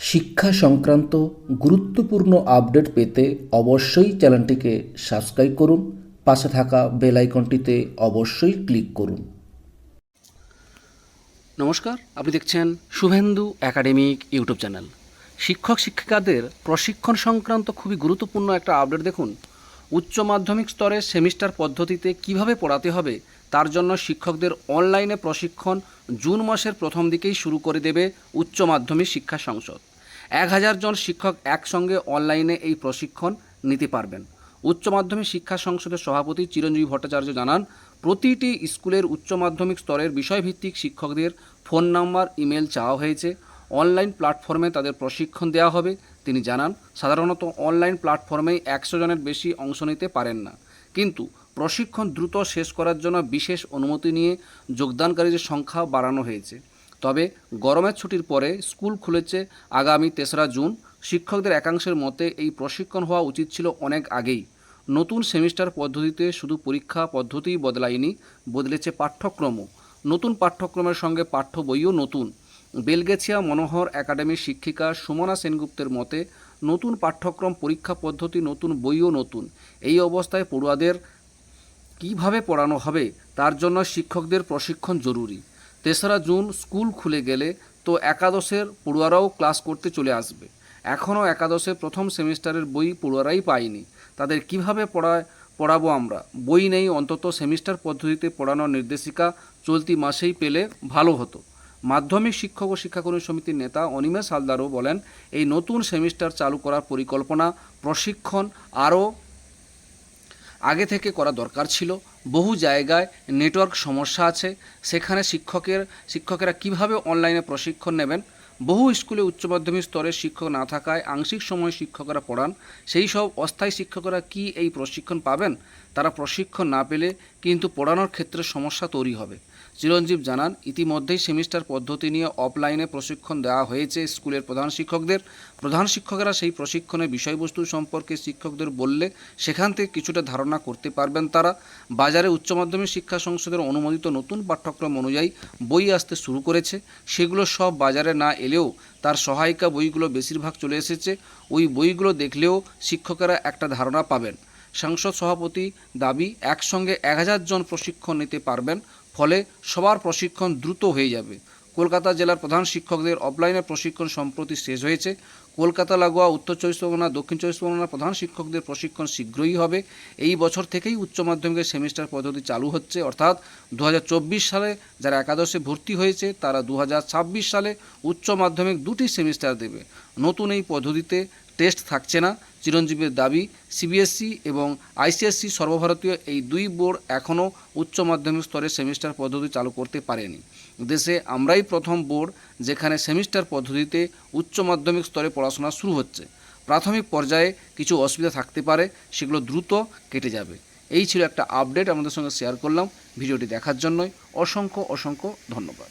শিক্ষা সংক্রান্ত গুরুত্বপূর্ণ আপডেট পেতে অবশ্যই চ্যানেলটিকে সাবস্ক্রাইব করুন, পাশে থাকা বেল আইকনটিতে অবশ্যই ক্লিক করুন। নমস্কার, আপনি দেখছেন শুভেন্দু একাডেমিক ইউটিউব চ্যানেল। শিক্ষক শিক্ষিকাদের প্রশিক্ষণ সংক্রান্ত খুবই গুরুত্বপূর্ণ একটা আপডেট দেখুন। উচ্চ মাধ্যমিক স্তরে সেমিস্টার পদ্ধতিতে কীভাবে পড়াতে হবে তার জন্য শিক্ষকদের অনলাইনে প্রশিক্ষণ জুন মাসের প্রথম দিকেই শুরু করে দেবে উচ্চ মাধ্যমিক শিক্ষা সংসদ। এক হাজার জন শিক্ষক একসঙ্গে অনলাইনে এই প্রশিক্ষণ নিতে পারবেন। উচ্চ মাধ্যমিক শিক্ষা সংসদের সভাপতি চিরঞ্জীবী ভট্টাচার্য জানান, প্রতিটি স্কুলের উচ্চ মাধ্যমিক স্তরের বিষয়ভিত্তিক শিক্ষকদের ফোন নাম্বার, ইমেল চাওয়া হয়েছে। অনলাইন প্ল্যাটফর্মে তাদের প্রশিক্ষণ দেওয়া হবে, তিনি জানান। সাধারণত অনলাইন প্ল্যাটফর্মেই একশো জনের বেশি অংশ নিতে পারেন না। কিন্তু প্রশিক্ষণ দ্রুত শেষ করার জন্য বিশেষ অনুমতি নিয়ে যোগদানকারীদের সংখ্যা বাড়ানো হয়েছে। তবে গরমের ছুটির পরে স্কুল খুলেছে আগামী তেসরা জুন। শিক্ষকদের একাংশের মতে এই প্রশিক্ষণ হওয়া উচিত ছিল অনেক আগেই। নতুন সেমিস্টার পদ্ধতিতে শুধু পরীক্ষা পদ্ধতিই বদলায়নি, বদলেছে পাঠ্যক্রমও। নতুন পাঠ্যক্রমের সঙ্গে পাঠ্য বইও নতুন। বেলগেছিয়া মনোহর একাডেমির শিক্ষিকা সুমনা সেনগুপ্তের মতে, নতুন পাঠ্যক্রম পরীক্ষা পদ্ধতি, নতুন বইও নতুন। এই অবস্থায় পড়ুয়াদের কীভাবে পড়ানো হবে তার জন্য শিক্ষকদের প্রশিক্ষণ জরুরি। তেসরা জুন স্কুল খুলে গেলে তো একাদশের পড়ুয়ারাও ক্লাস করতে চলে আসবে। এখনও একাদশের প্রথম সেমিস্টারের বই পড়ুয়ারাই পায়নি। তাদের কীভাবে পড়ায় পড়াবো আমরা? বই নেই, অন্তত সেমিস্টার পদ্ধতিতে পড়ানোর নির্দেশিকা চলতি মাসেই পেলে ভালো হতো। মাধ্যমিক শিক্ষক ও শিক্ষাকর্মী সমিতির নেতা অনিমেষ হালদারও বলেন, এই নতুন সেমিস্টার চালু করার পরিকল্পনা, প্রশিক্ষণ আরও আগে থেকে করা দরকার ছিল। বহু জায়গায় নেটওয়ার্ক সমস্যা আছে। সেখানে শিক্ষকের, শিক্ষকেরা কীভাবে অনলাইনে প্রশিক্ষণ নেবেন? বহু স্কুলে উচ্চ মাধ্যমিক স্তরের শিক্ষক না থাকায় আংশিক সময় শিক্ষকরা পড়ান। সেই সব অস্থায়ী শিক্ষকরা কি এই প্রশিক্ষণ পাবেন? তারা প্রশিক্ষণ না পেলে কিন্তু পড়ানোর ক্ষেত্রে সমস্যা তৈরি হবে। চিরঞ্জীব জানান, ইতিমধ্যেই সেমিস্টার পদ্ধতি নিয়ে অফলাইনে প্রশিক্ষণ দেওয়া হয়েছে স্কুলের প্রধান শিক্ষকদের। প্রধান শিক্ষকেরা সেই প্রশিক্ষণের বিষয়বস্তু সম্পর্কে শিক্ষকদের বললে সেখান থেকে কিছুটা ধারণা করতে পারবেন তারা। বাজারে উচ্চ মাধ্যমিক শিক্ষা সংসদের অনুমোদিত নতুন পাঠ্যক্রম অনুযায়ী বই আসতে শুরু করেছে। সেগুলো সব বাজারে না এলেও তার সহায়িকা বইগুলো বেশিরভাগ চলে এসেছে। ওই বইগুলো দেখলেও শিক্ষকেরা একটা ধারণা পাবেন। সংসদ সভাপতি দাবি, একসঙ্গে এক হাজার জন প্রশিক্ষণ নিতে পারবেন। ফলে সবার প্রশিক্ষণ দ্রুত হয়ে যাবে। কলকাতা জেলার প্রধান শিক্ষকদের অফলাইনে প্রশিক্ষণ সম্প্রতি শেষ হয়েছে। কলকাতা লাগোয়া, উত্তর চব্বিশ পরগনা, দক্ষিণ চব্বিশ পরগনার প্রধান শিক্ষকদের প্রশিক্ষণ শীঘ্রই হবে। এই বছর থেকেই উচ্চ মাধ্যমিকের সেমিস্টার পদ্ধতি চালু হচ্ছে। অর্থাৎ দু হাজার চব্বিশ সালে যারা একাদশে ভর্তি হয়েছে, তারা দু হাজার ছাব্বিশ সালে উচ্চ মাধ্যমিক দুটি সেমিস্টার দেবে। নতুন এই পদ্ধতিতে টেস্ট থাকছে না। চিরঞ্জীবের দাবি সিবিএসসি এবং আইসিএসসি সর্বভারতীয় এই দুই বোর্ড এখনও উচ্চ মাধ্যমিক স্তরে সেমিস্টার পদ্ধতি চালু করতে পারেনি। দেশে আমরাই প্রথম বোর্ড যেখানে সেমিস্টার পদ্ধতিতে উচ্চ মাধ্যমিক স্তরে পড়াশোনা শুরু হচ্ছে। প্রাথমিক পর্যায়ে কিছু অসুবিধা থাকতে পারে, সেগুলো দ্রুত কেটে যাবে। এই ছিল একটা আপডেট আমাদের সঙ্গে শেয়ার করলাম। ভিডিওটি দেখার জন্যই অসংখ্য অসংখ্য ধন্যবাদ।